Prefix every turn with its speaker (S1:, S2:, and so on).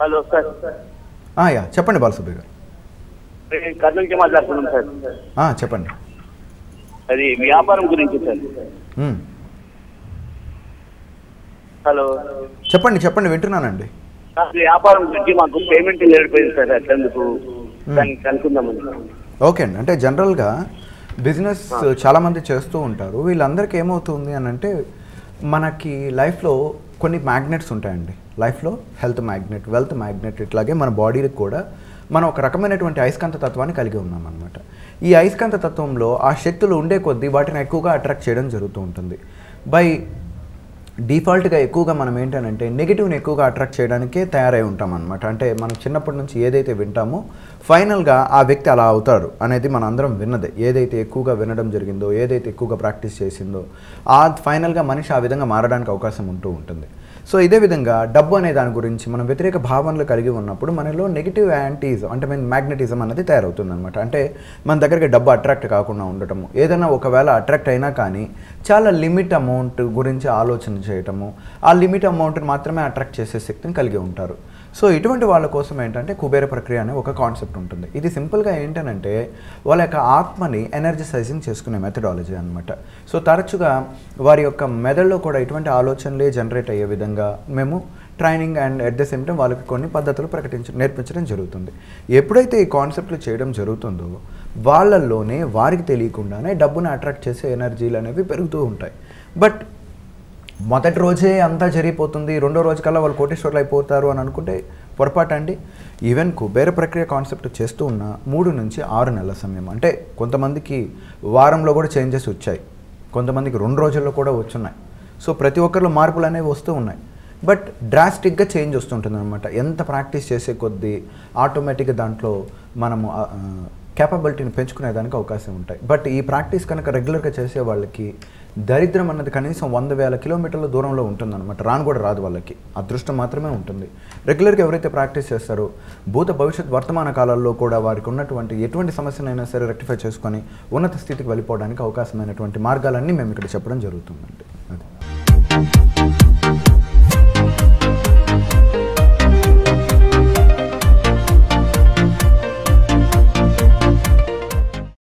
S1: Hello sir.
S2: Yeah చెప్పండి బాలసుబ్బయ్య గారు.
S1: నేను కర్నూలు నుంచి మాట్లాడుతున్నాం సార్
S2: చెప్పండి.
S1: అది వ్యాపారం గురించి సార్. హలో.
S2: చెప్పండి చెప్పండి వింటున్నానండి.
S1: వ్యాపారం గురించి మాకు పేమెంట్ లేడిపోయింది సార్ అట్లందుకు. దానికి కనుక్కుందామని
S2: ఓకే అండి. అంటే జనరల్గా బిజినెస్ చాలామంది చేస్తూ ఉంటారు. వీళ్ళందరికీ ఏమవుతుంది అని అంటే మనకి లైఫ్లో కొన్ని మ్యాగ్నెట్స్ ఉంటాయండి. లైఫ్లో హెల్త్ మ్యాగ్నెట్ వెల్త్ మ్యాగ్నెట్ ఇట్లాగే మన బాడీకి కూడా మనం ఒక రకమైనటువంటి అయస్కాంత తత్వాన్ని కలిగి ఉన్నాం అనమాట ఈ అయస్కాంత తత్వంలో ఆ శక్తులు ఉండే కొద్దీ వాటిని ఎక్కువగా అట్రాక్ట్ చేయడం జరుగుతూ ఉంటుంది. బై డిఫాల్ట్గా ఎక్కువగా మనం ఏంటనంటే నెగిటివ్ని ఎక్కువగా అట్రాక్ట్ చేయడానికే తయారై ఉంటాం అనమాట అంటే మనం చిన్నప్పటి నుంచి ఏదైతే వింటామో ఫైనల్గా ఆ వ్యక్తి అలా అవుతారు అనేది మన అందరం విన్నదే. ఏదైతే ఎక్కువగా వినడం జరిగిందో ఏదైతే ఎక్కువగా ప్రాక్టీస్ చేసిందో ఆ ఫైనల్గా మనిషి ఆ విధంగా మారడానికి అవకాశం ఉంటూ ఉంటుంది. సో ఇదే విధంగా డబ్బు అనే దాని గురించి మనం వ్యతిరేక భావనలు కలిగి ఉన్నప్పుడు మనలో నెగిటివ్ యాంటీజం అంటే మీన్ మ్యాగ్నెటిజం అనేది తయారవుతుంది అనమాట అంటే మన దగ్గరికి డబ్బు అట్రాక్ట్ కాకుండా ఉండటము. ఏదైనా ఒకవేళ అట్రాక్ట్ అయినా కానీ చాలా లిమిట్ అమౌంట్ గురించి ఆలోచన చేయటము. ఆ లిమిట్ అమౌంట్ని మాత్రమే అట్రాక్ట్ చేసే శక్తిని కలిగి ఉంటారు. సో ఇటువంటి వాళ్ళ కోసం ఏంటంటే కుబేర ప్రక్రియ అనే ఒక కాన్సెప్ట్ ఉంటుంది. ఇది సింపుల్గా ఏంటనంటే వాళ్ళ యొక్క ఆత్మని ఎనర్జసైజింగ్ చేసుకునే మెథడాలజీ అనమాట సో తరచుగా వారి యొక్క మెదడులో కూడా ఇటువంటి ఆలోచనలే జనరేట్ అయ్యే విధంగా మేము training and at the same time వాళ్ళకి కొన్ని పద్ధతులు ప్రకటించ నేర్పించడం జరుగుతుంది. ఎప్పుడైతే ఈ కాన్సెప్ట్లు చేయడం జరుగుతుందో వాళ్ళల్లోనే వారికి తెలియకుండానే డబ్బును అట్రాక్ట్ చేసే ఎనర్జీలు అనేవి పెరుగుతూ ఉంటాయి. బట్ మొదటి రోజే అంతా జరిగిపోతుంది. రెండో రోజు కల్లా వాళ్ళు కోటేశ్వర్లు అయిపోతారు అని అనుకుంటే పొరపాటు అండి. ఈవెన్ కుబేర ప్రక్రియ కాన్సెప్ట్ చేస్తూ ఉన్న మూడు నుంచి ఆరు నెలల సమయం. అంటే కొంతమందికి వారంలో కూడా చేంజెస్ వచ్చాయి. కొంతమందికి రెండు రోజుల్లో కూడా వచ్చున్నాయి. సో ప్రతి ఒక్కరిలో మార్పులు అనేవి వస్తూ ఉన్నాయి. బట్ డ్రాస్టిక్గా చేంజ్ వస్తుంటుంది అనమాట ఎంత ప్రాక్టీస్ చేసే కొద్దీ ఆటోమేటిక్గా దాంట్లో మనము క్యాపబిలిటీని పెంచుకునేదానికి అవకాశం ఉంటాయి. బట్ ఈ ప్రాక్టీస్ కనుక రెగ్యులర్గా చేసే వాళ్ళకి దరిద్రం అన్నది కనీసం వంద వేల కిలోమీటర్ల దూరంలో ఉంటుందన్నమాట. రాను కూడా రాదు వాళ్ళకి. అదృష్టం మాత్రమే ఉంటుంది. రెగ్యులర్గా ఎవరైతే ప్రాక్టీస్ చేస్తారో భూత భవిష్యత్ వర్తమాన కాలాల్లో కూడా వారికి ఉన్నటువంటి ఎటువంటి సమస్యనైనా సరే రెక్టిఫై చేసుకొని ఉన్నత స్థితికి వెళ్ళిపోవడానికి అవకాశమైనటువంటి మార్గాలన్నీ మేము ఇక్కడ చెప్పడం జరుగుతుందండి. అది.